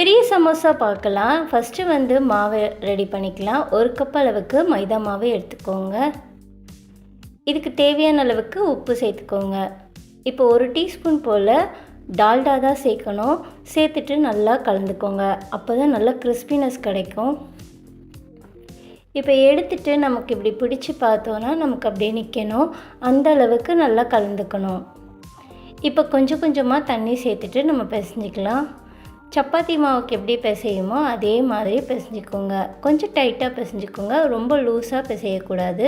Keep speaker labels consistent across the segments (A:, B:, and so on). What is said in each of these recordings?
A: பெரிய சமோசா பார்க்கலாம். ஃபஸ்ட்டு வந்து மாவை ரெடி பண்ணிக்கலாம். ஒரு கப் அளவுக்கு மைதா மாவு எடுத்துக்கோங்க. இதுக்கு தேவையான அளவுக்கு உப்பு சேர்த்துக்கோங்க. இப்போ ஒரு டீஸ்பூன் போல் டால்டா தான் சேர்க்கணும். சேர்த்துட்டு நல்லா கலந்துக்கோங்க. அப்போ தான் நல்லா கிறிஸ்பினஸ் கிடைக்கும். இப்போ எடுத்துட்டு நமக்கு இப்படி பிடிச்சி பார்த்தோன்னா நமக்கு அப்படியே நிற்கணும் அந்த அளவுக்கு நல்லா கலந்துக்கணும். இப்போ கொஞ்சம் கொஞ்சமாக தண்ணி சேர்த்துட்டு நம்ம பிசைஞ்சிக்கலாம். சப்பாத்தி மாவுக்கு எப்படி பிசையுமோ அதே மாதிரி பிசைஞ்சிக்கோங்க. கொஞ்சம் டைட்டாக பிசைஞ்சிக்கோங்க. ரொம்ப லூஸாக பிசையக்கூடாது.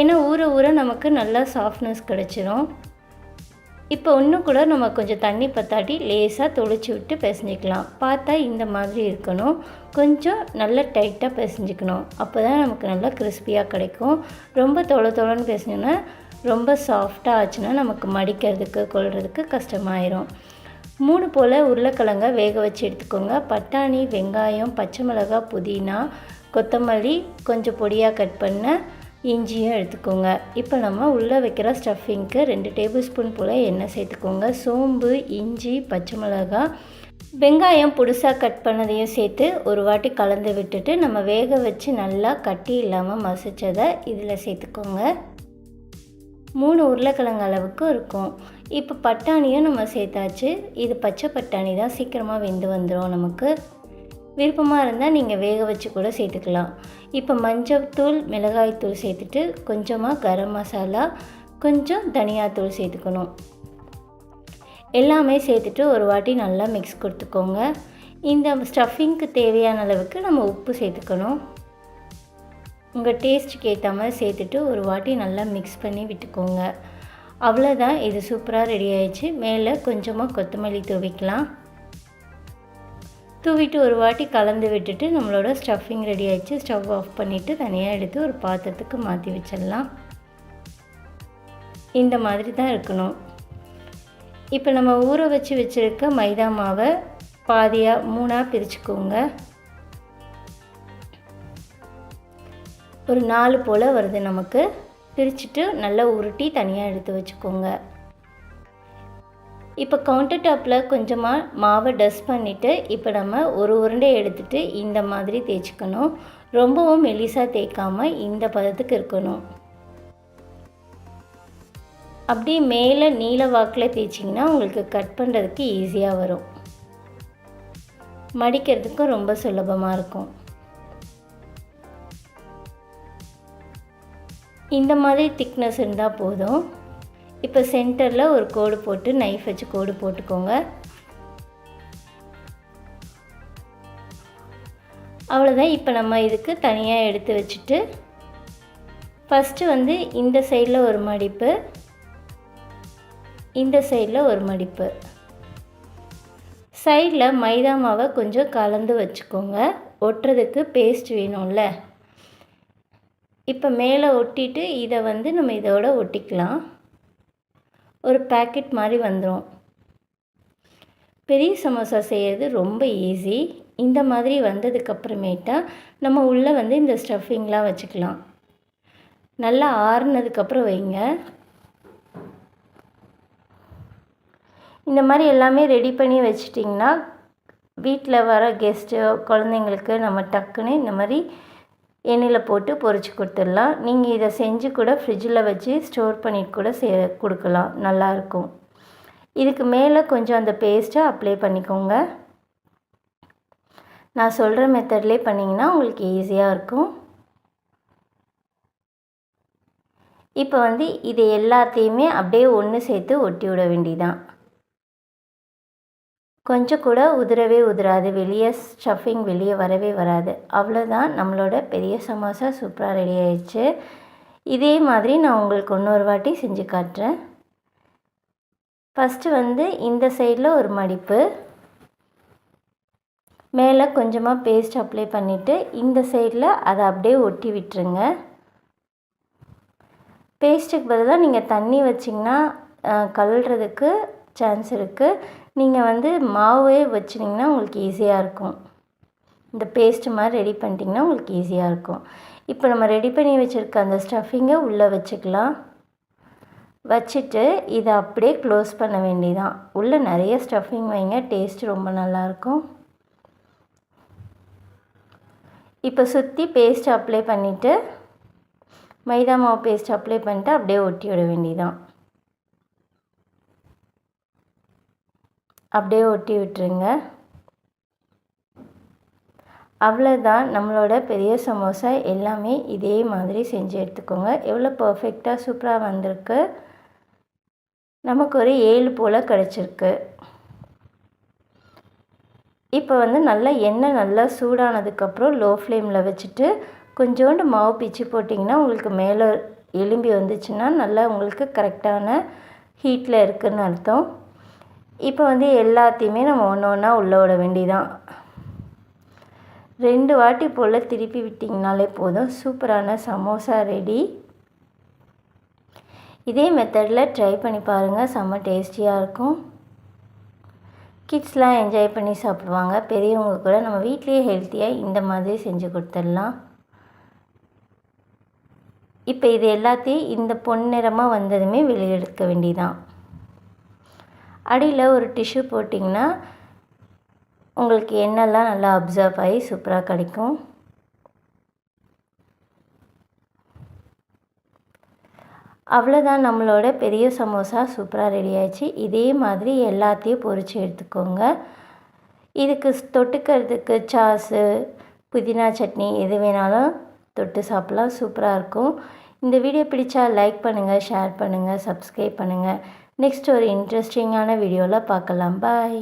A: ஏன்னா ஊற ஊற நமக்கு நல்லா சாஃப்ட்னஸ் கிடச்சிரும். இப்போ இன்னும் கூட நம்ம கொஞ்சம் தண்ணி பத்தாட்டி லேசாக தொளிச்சு விட்டு பிசைஞ்சிக்கலாம். பார்த்தா இந்த மாதிரி இருக்கணும். கொஞ்சம் நல்லா டைட்டாக பிசைஞ்சிக்கணும். அப்போ தான் நமக்கு நல்லா கிறிஸ்பியாக கிடைக்கும். ரொம்ப தொலை தொலைன்னு பிசைஞ்சோன்னா ரொம்ப சாஃப்டாக ஆச்சுன்னா நமக்கு மடிக்கிறதுக்கு கொள்றதுக்கு கஷ்டமாயிரும். மூணு போல் உருளைக்கிழங்க வேக வச்சு எடுத்துக்கோங்க. பட்டாணி வெங்காயம் பச்சை மிளகாய் புதினா கொத்தமல்லி கொஞ்சம் பொடியாக கட் பண்ண இஞ்சியும் எடுத்துக்கோங்க. இப்போ நம்ம உள்ளே வைக்கிற ஸ்டஃபிங்க்கு ரெண்டு டேபிள் ஸ்பூன் போல் எண்ணெய் சேர்த்துக்கோங்க. சோம்பு இஞ்சி பச்சை மிளகாய். வெங்காயம் புதுசாக கட் பண்ணதையும் சேர்த்து ஒரு வாட்டி கலந்து விட்டுட்டு நம்ம வேக வச்சு நல்லா கட்டி இல்லாமல் மசிச்சதை இதில் சேர்த்துக்கோங்க. மூணு உருளைக்கிழங்கு அளவுக்கு இருக்கும். இப்போ பட்டாணியும் நம்ம சேர்த்தாச்சு. இது பச்சை பட்டாணி தான் சீக்கிரமாக வெந்து வந்துடும் நமக்கு. விருப்பமாக இருந்தால் நீங்கள் வேக வச்சு கூட சேர்த்துக்கலாம். இப்போ மஞ்சள்தூள் மிளகாய்த்தூள் சேர்த்துட்டு கொஞ்சமாக கரம் மசாலா கொஞ்சம் தனியாத்தூள் சேர்த்துக்கணும். எல்லாமே சேர்த்துட்டு ஒரு வாட்டி நல்லா மிக்ஸ் கொடுத்துக்கோங்க. இந்த ஸ்டஃபிங்க்கு தேவையான அளவுக்கு நம்ம உப்பு சேர்த்துக்கணும். உங்கள் டேஸ்ட்டுக்கு ஏற்ற மாதிரி சேர்த்துட்டு ஒரு வாட்டி நல்லா மிக்ஸ் பண்ணி விட்டுக்கோங்க. அவ்வளோதான் இது சூப்பராக ரெடி ஆயிடுச்சு. மேலே கொஞ்சமாக கொத்தமல்லி தூவிக்கலாம். தூவிட்டு ஒரு வாட்டி கலந்து விட்டுட்டு நம்மளோட ஸ்டஃபிங் ரெடி ஆயிடுச்சு. ஸ்டவ் ஆஃப் பண்ணிவிட்டு தனியாக எடுத்து ஒரு பாத்திரத்துக்கு மாற்றி வச்சிடலாம். இந்த மாதிரி தான் இருக்கணும். இப்போ நம்ம ஊற வச்சு வச்சுருக்க மைதா மாவை பாதியாக மூணாக பிரிச்சுக்கோங்க. ஒரு நாலு போல் வருது நமக்கு. பிரிச்சுட்டு நல்லா உருட்டி தனியாக எடுத்து வச்சுக்கோங்க. இப்போ கவுண்டர் டாப்பில் கொஞ்சமாக மாவை டஸ்ட் பண்ணிவிட்டு இப்போ நம்ம ஒரு உருண்டை எடுத்துகிட்டு இந்த மாதிரி தேய்ச்சிக்கணும். ரொம்பவும் மெலிசாக தேய்க்காமல் இந்த பதத்துக்கு இருக்கணும். அப்படியே மேலே நீல வாக்கில் தேய்ச்சிங்கன்னா உங்களுக்கு கட் பண்ணுறதுக்கு ஈஸியாக வரும். மடிக்கிறதுக்கும் ரொம்ப சுலபமாக இருக்கும். இந்த மாதிரி திக்னஸ் இருந்தால் போதும். இப்போ சென்டரில் ஒரு கோடு போட்டு நைஃப் வச்சு கோடு போட்டுக்கோங்க. அவ்வளோதான் இப்போ நம்ம இதுக்கு தனியாக எடுத்து வச்சுட்டு ஃபஸ்ட்டு வந்து இந்த சைடில் ஒரு மடிப்பு இந்த சைடில் ஒரு மடிப்பு. சைடில் மைதா மாவை கொஞ்சம் கலந்து வச்சுக்கோங்க. ஒட்டுறதுக்கு பேஸ்ட் வேணும்ல. இப்போ மேலே ஒட்டிட்டு இதை வந்து நம்ம இதோட ஒட்டிக்கலாம். ஒரு பேக்கெட் மாதிரி வந்துடும் பெரிய சமோசா செய்கிறது ரொம்ப ஈஸி இந்த மாதிரி வந்ததுக்கப்புறமேட்டா நம்ம உள்ளே வந்து இந்த ஸ்டஃபிங்லாம் வச்சுக்கலாம். நல்லா ஆறுனதுக்கப்புறம் வைங்க. இந்த மாதிரி எல்லாமே ரெடி பண்ணி வச்சிட்டிங்கன்னா வீட்டில் வர கெஸ்ட்டு குழந்தைங்களுக்கு நம்ம டக்குன்னு இந்த மாதிரி எண்ணெயில் போட்டு பொரிச்சு கொடுத்துடலாம். நீங்கள் இதை செஞ்சு கூட ஃப்ரிட்ஜில் வச்சு ஸ்டோர் பண்ணிட்டு கூட சே கொடுக்கலாம். நல்லாயிருக்கும் இதுக்கு மேலே கொஞ்சம் அந்த பேஸ்ட்டை அப்ளை பண்ணிக்கோங்க. நான் சொல்கிற மெத்தட்லேயே பண்ணிங்கன்னா உங்களுக்கு ஈஸியாக இருக்கும். இப்போ வந்து இது எல்லாத்தையுமே அப்படியே ஒன்று சேர்த்து ஒட்டி விட வேண்டியதான் கொஞ்சம் கூட உதிரவே உதிராது. வெளியே ஸ்டஃபிங் வெளியே வரவே வராது. அவ்வளோதான் நம்மளோட பெரிய சமோசா சூப்பராக ரெடி ஆயிடுச்சு. இதே மாதிரி நான் உங்களுக்கு இன்னொரு வாட்டி செஞ்சு காட்டுறேன். ஃபஸ்ட்டு வந்து இந்த சைடில் ஒரு மடிப்பு. மேலே கொஞ்சமாக பேஸ்ட் அப்ளை பண்ணிவிட்டு இந்த சைடில் அதை அப்படியே ஒட்டி விட்டுருங்க. பேஸ்ட்டுக்கு பதிலாக நீங்கள் தண்ணி வச்சிங்கன்னா கழுறதுக்கு சான்ஸ் இருக்குது நீங்கள் வந்து மாவே வச்சுனிங்கன்னா உங்களுக்கு ஈஸியாக இருக்கும். இந்த பேஸ்ட்டு மாதிரி ரெடி பண்ணிட்டிங்கன்னா உங்களுக்கு ஈஸியாக இருக்கும். இப்போ நம்ம ரெடி பண்ணி வச்சுருக்க அந்த ஸ்டஃபிங்கை உள்ளே வச்சுக்கலாம். வச்சுட்டு இதை அப்படியே க்ளோஸ் பண்ண வேண்டியதான் உள்ளே நிறைய ஸ்டஃபிங் வைங்க டேஸ்ட் ரொம்ப நல்லாயிருக்கும். இப்போ சுற்றி பேஸ்ட் அப்ளை பண்ணிவிட்டு மைதா மாவு பேஸ்ட் அப்ளை பண்ணிட்டு அப்படியே ஒட்டி விட வேண்டியதான் அப்படியே ஒட்டி விட்டுருங்க. அவ்வளோதான் நம்மளோட பெரிய சமோசா எல்லாமே இதே மாதிரி செஞ்சு எடுத்துக்கோங்க. எவ்வளோ பர்ஃபெக்டாக சூப்பராக வந்திருக்கு. நமக்கு ஒரு ஏழு போல் கிடச்சிருக்கு. இப்போ வந்து நல்லா எண்ணெய் நல்லா சூடானதுக்கப்புறம் லோ ஃப்ளேமில் வச்சுட்டு கொஞ்சோண்டு மாவு பிச்சு போட்டிங்கன்னா உங்களுக்கு மேலே எலும்பி வந்துச்சுன்னா நல்லா உங்களுக்கு கரெக்டான ஹீட்டில் இருக்குதுன்னு அர்த்தம். இப்போ வந்து எல்லாத்தையுமே நம்ம ஒன்று ஒன்றா உள்ளே விட வேண்டிதான். ரெண்டு வாட்டி போல் திருப்பி விட்டிங்கனாலே போதும். சூப்பரான சமோசா ரெடி இதே மெத்தடில் ட்ரை பண்ணி பாருங்கள் செம்ம டேஸ்டியாக இருக்கும். கிட்ஸ்லாம் என்ஜாய் பண்ணி சாப்பிடுவாங்க. பெரியவங்க கூட நம்ம வீட்லேயே ஹெல்த்தியாக இந்த மாதிரி செஞ்சு கொடுத்துடலாம். இப்போ இது எல்லாத்தையும் இந்த பொன்னிறமாக வந்ததுமே வெளியே எடுக்க வேண்டியதான் அடியில் ஒரு டிஷ்யூ போட்டிங்கன்னா உங்களுக்கு எண்ணெய்லாம் நல்லா அப்சர்வ் ஆகி சூப்பராக கிடைக்கும். அவ்வளோதான் நம்மளோட பெரிய சமோசா சூப்பராக ரெடி ஆயிடுச்சு. இதே மாதிரி எல்லாத்தையும் பொரித்து எடுத்துக்கோங்க. இதுக்கு தொட்டுக்கிறதுக்கு சாஸு புதினா சட்னி எது வேணாலும் தொட்டு சாப்பிட்லாம் சூப்பராக இருக்கும். இந்த வீடியோ பிடிச்சா லைக் பண்ணுங்கள் ஷேர் பண்ணுங்கள் சப்ஸ்கிரைப் பண்ணுங்கள் நெக்ஸ்ட் ஒரு இன்ட்ரெஸ்டிங்கான வீடியோவில் பார்க்கலாம். பாய்